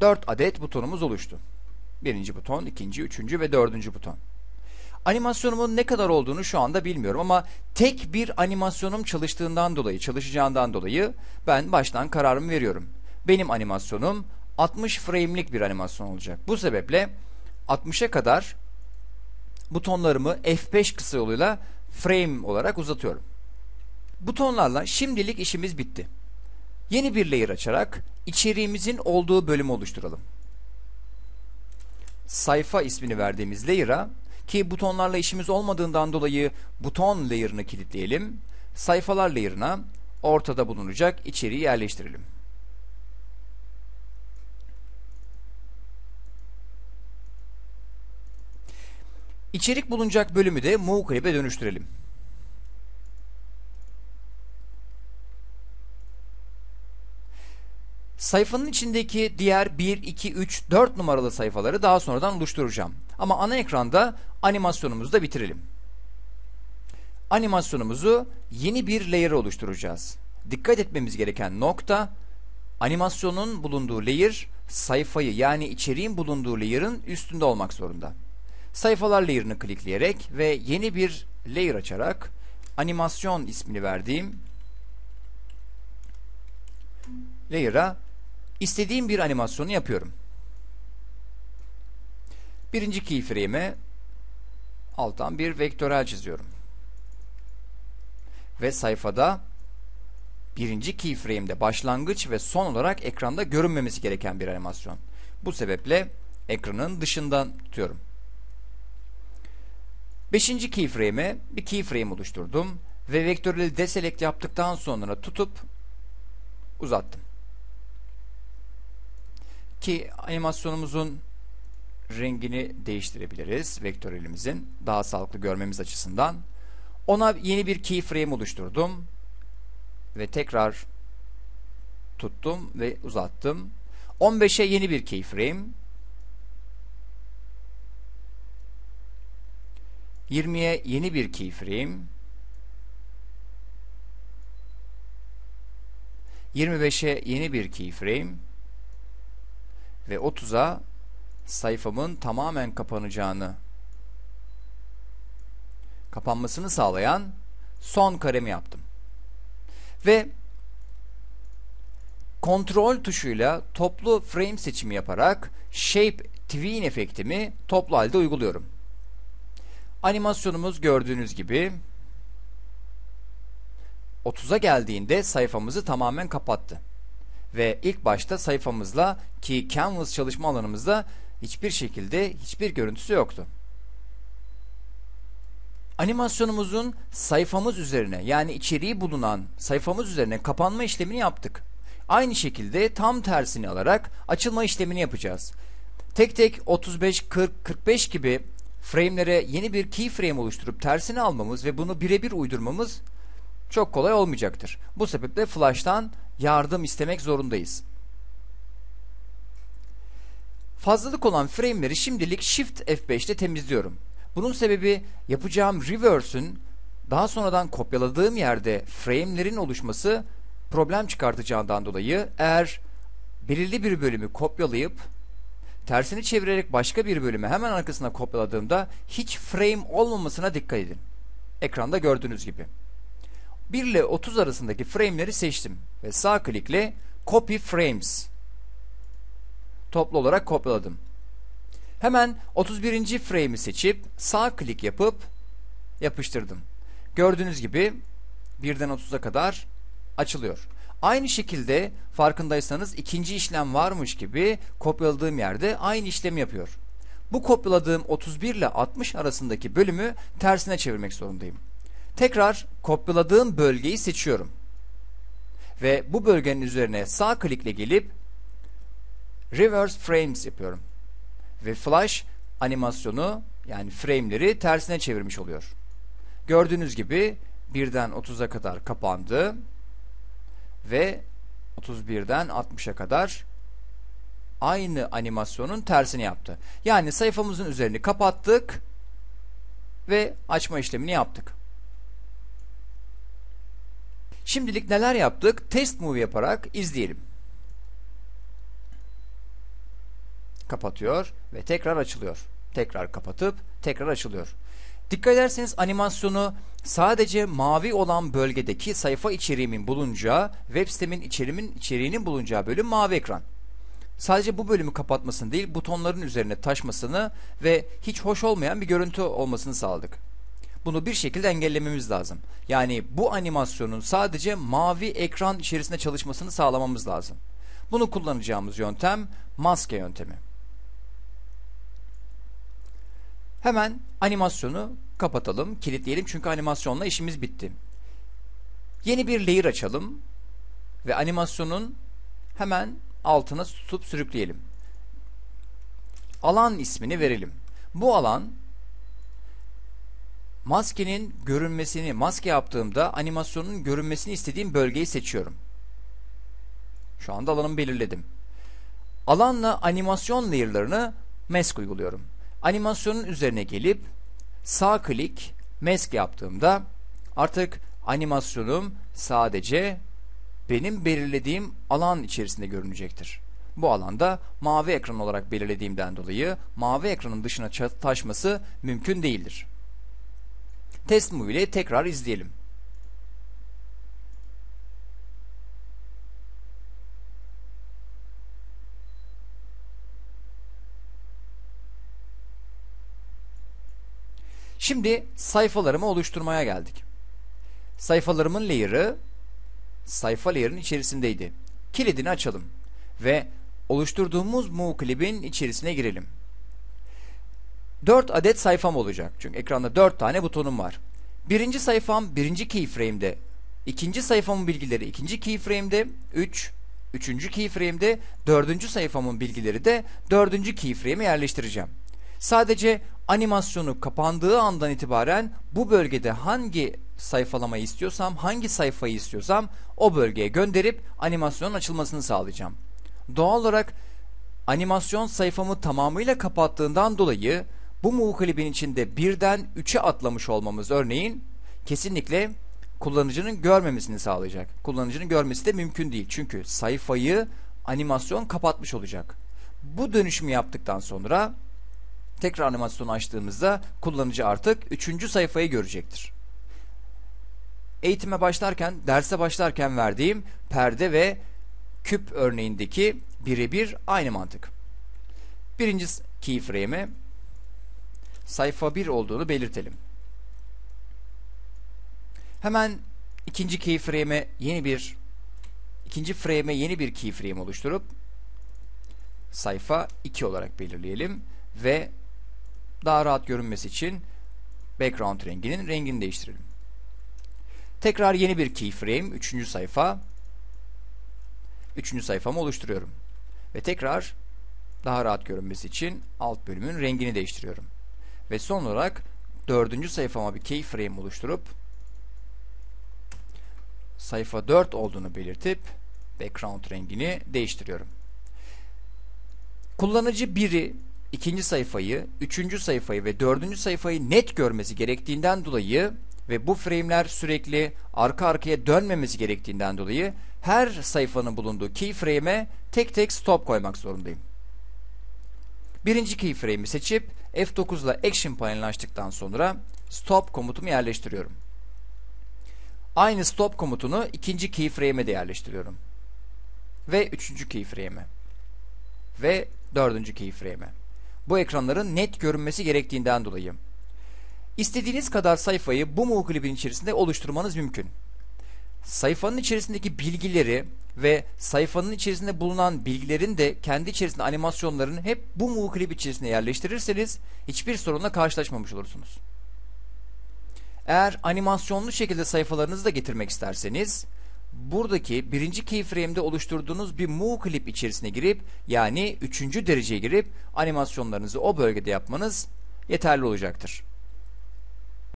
4 adet butonumuz oluştu. Birinci buton, ikinci, üçüncü ve dördüncü buton. Animasyonumun ne kadar olduğunu şu anda bilmiyorum ama tek bir animasyonum çalıştığından dolayı, çalışacağından dolayı ben baştan kararımı veriyorum. Benim animasyonum 60 frame'lik bir animasyon olacak. Bu sebeple 60'a kadar butonlarımı F5 kısa yoluyla frame olarak uzatıyorum. Butonlarla şimdilik işimiz bitti. Yeni bir layer açarak içeriğimizin olduğu bölümü oluşturalım. Sayfa ismini verdiğimiz layer'a ki butonlarla işimiz olmadığından dolayı buton layer'ını kilitleyelim. Sayfalar layer'ına ortada bulunacak içeriği yerleştirelim. İçerik bulunacak bölümü de Move dönüştürelim. Sayfanın içindeki diğer 1, 2, 3, 4 numaralı sayfaları daha sonradan oluşturacağım. Ama ana ekranda animasyonumuzu da bitirelim. Animasyonumuzu yeni bir layer oluşturacağız. Dikkat etmemiz gereken nokta animasyonun bulunduğu layer sayfayı yani içeriğin bulunduğu layer'ın üstünde olmak zorunda. Sayfalar layer'ını klikleyerek ve yeni bir layer açarak animasyon ismini verdiğim layer'a istediğim bir animasyonu yapıyorum. Birinci keyframe'e alttan bir vektörel çiziyorum. Ve sayfada birinci keyframe'de başlangıç ve son olarak ekranda görünmemesi gereken bir animasyon. Bu sebeple ekranın dışından tutuyorum. Beşinci keyframe'e bir keyframe oluşturdum ve vektörel deselect yaptıktan sonra tutup uzattım. Ki animasyonumuzun rengini değiştirebiliriz vektörelimizin daha sağlıklı görmemiz açısından. Ona yeni bir keyframe oluşturdum ve tekrar tuttum ve uzattım. 15'e yeni bir keyframe 20'ye yeni bir keyframe 25'e yeni bir keyframe ve 30'a sayfamın tamamen kapanacağını kapanmasını sağlayan son karemi yaptım. Ve kontrol tuşuyla toplu frame seçimi yaparak shape tween efektimi toplu halde uyguluyorum. Animasyonumuz gördüğünüz gibi 30'a geldiğinde sayfamızı tamamen kapattı. Ve ilk başta sayfamızla ki Canvas çalışma alanımızda hiçbir şekilde hiçbir görüntüsü yoktu. Animasyonumuzun sayfamız üzerine yani içeriği bulunan sayfamız üzerine kapanma işlemini yaptık. Aynı şekilde tam tersini alarak açılma işlemini yapacağız. Tek tek 35, 40, 45 gibi frame'lere yeni bir keyframe oluşturup tersini almamız ve bunu birebir uydurmamız çok kolay olmayacaktır. Bu sebeple Flash'tan yardım istemek zorundayız. Fazlalık olan frame'leri şimdilik Shift F5'te temizliyorum. Bunun sebebi yapacağım reverse'ün daha sonradan kopyaladığım yerde frame'lerin oluşması problem çıkartacağından dolayı eğer belirli bir bölümü kopyalayıp tersini çevirerek başka bir bölümü hemen arkasına kopyaladığımda hiç frame olmamasına dikkat edin. Ekranda gördüğünüz gibi. 1 ile 30 arasındaki frame'leri seçtim ve sağ klikle Copy Frames toplu olarak kopyaladım. Hemen 31. frame'i seçip sağ klik yapıp yapıştırdım. Gördüğünüz gibi birden 30'a kadar açılıyor. Aynı şekilde farkındaysanız ikinci işlem varmış gibi kopyaladığım yerde aynı işlemi yapıyor. Bu kopyaladığım 31 ile 60 arasındaki bölümü tersine çevirmek zorundayım. Tekrar kopyaladığım bölgeyi seçiyorum. Ve bu bölgenin üzerine sağ klikle gelip Reverse Frames yapıyorum. Ve Flash animasyonu yani frame'leri tersine çevirmiş oluyor. Gördüğünüz gibi birden 30'a kadar kapandı ve 31'den 60'a kadar aynı animasyonun tersini yaptı. Yani sayfamızın üzerini kapattık ve açma işlemini yaptık. Şimdilik neler yaptık? Test move yaparak izleyelim. kapatıyor ve tekrar açılıyor. Tekrar kapatıp tekrar açılıyor. Dikkat ederseniz animasyonu sadece mavi olan bölgedeki sayfa içeriğimin bulunacağı, web sitemin içeriğimin içeriğinin bulunacağı bölüm mavi ekran. Sadece bu bölümü kapatmasını değil, butonların üzerine taşmasını ve hiç hoş olmayan bir görüntü olmasını sağladık. Bunu bir şekilde engellememiz lazım. Yani bu animasyonun sadece mavi ekran içerisinde çalışmasını sağlamamız lazım. Bunu kullanacağımız yöntem maske yöntemi. Hemen animasyonu kapatalım, kilitleyelim çünkü animasyonla işimiz bitti. Yeni bir layer açalım ve animasyonun hemen altına tutup sürükleyelim. Alan ismini verelim. Bu alan maskenin görünmesini, maske yaptığımda animasyonun görünmesini istediğim bölgeyi seçiyorum. Şu anda alanımı belirledim. Alanla animasyon layer'larını mask uyguluyorum. Animasyonun üzerine gelip sağ klik mask yaptığımda artık animasyonum sadece benim belirlediğim alan içerisinde görünecektir. Bu alanda mavi ekran olarak belirlediğimden dolayı mavi ekranın dışına taşması mümkün değildir. Test Movie ile tekrar izleyelim. Şimdi sayfalarımı oluşturmaya geldik. Sayfalarımın layer'ı sayfa layer'ın içerisindeydi. Kilidini açalım ve oluşturduğumuz Move Clip'in içerisine girelim. 4 adet sayfam olacak. Çünkü ekranda 4 tane butonum var. Birinci sayfam birinci keyframe'de. ikinci sayfamın bilgileri ikinci keyframe'de. 3. Üçüncü keyframe'de. Dördüncü sayfamın bilgileri de dördüncü keyframe'e yerleştireceğim. Sadece animasyonu kapandığı andan itibaren bu bölgede hangi sayfalamayı istiyorsam, hangi sayfayı istiyorsam o bölgeye gönderip animasyonun açılmasını sağlayacağım. Doğal olarak animasyon sayfamı tamamıyla kapattığından dolayı bu move içinde birden 3'e atlamış olmamız örneğin kesinlikle kullanıcının görmemesini sağlayacak. Kullanıcının görmesi de mümkün değil. Çünkü sayfayı animasyon kapatmış olacak. Bu dönüşümü yaptıktan sonra tekrar animasyonu açtığımızda kullanıcı artık 3. sayfayı görecektir. Eğitime başlarken, derse başlarken verdiğim perde ve küp örneğindeki birebir aynı mantık. Birinci keyframe'e sayfa 1 olduğunu belirtelim. Hemen ikinci keyframe'e yeni bir ikinci frame'e yeni bir keyframe oluşturup sayfa 2 olarak belirleyelim ve daha rahat görünmesi için background renginin rengini değiştirelim. Tekrar yeni bir keyframe, üçüncü sayfa. Üçüncü sayfamı oluşturuyorum. Ve tekrar daha rahat görünmesi için alt bölümün rengini değiştiriyorum. Ve son olarak dördüncü sayfama bir keyframe oluşturup sayfa 4 olduğunu belirtip background rengini değiştiriyorum. Kullanıcı biri ikinci sayfayı, üçüncü sayfayı ve dördüncü sayfayı net görmesi gerektiğinden dolayı ve bu frame'ler sürekli arka arkaya dönmemesi gerektiğinden dolayı her sayfanın bulunduğu keyframe'e tek tek stop koymak zorundayım. Birinci keyframe'i seçip F9 ile Action panelini açtıktan sonra stop komutumu yerleştiriyorum. Aynı stop komutunu ikinci keyframe'e de yerleştiriyorum. Ve üçüncü keyframe'e. Ve dördüncü keyframe'e. Bu ekranların net görünmesi gerektiğinden dolayı. İstediğiniz kadar sayfayı bu move klibin içerisinde oluşturmanız mümkün. Sayfanın içerisindeki bilgileri ve sayfanın içerisinde bulunan bilgilerin de kendi içerisinde animasyonlarını hep bu move klip içerisine yerleştirirseniz hiçbir sorunla karşılaşmamış olursunuz. Eğer animasyonlu şekilde sayfalarınızı da getirmek isterseniz buradaki birinci keyframe'de oluşturduğunuz bir move clip içerisine girip yani üçüncü dereceye girip animasyonlarınızı o bölgede yapmanız yeterli olacaktır.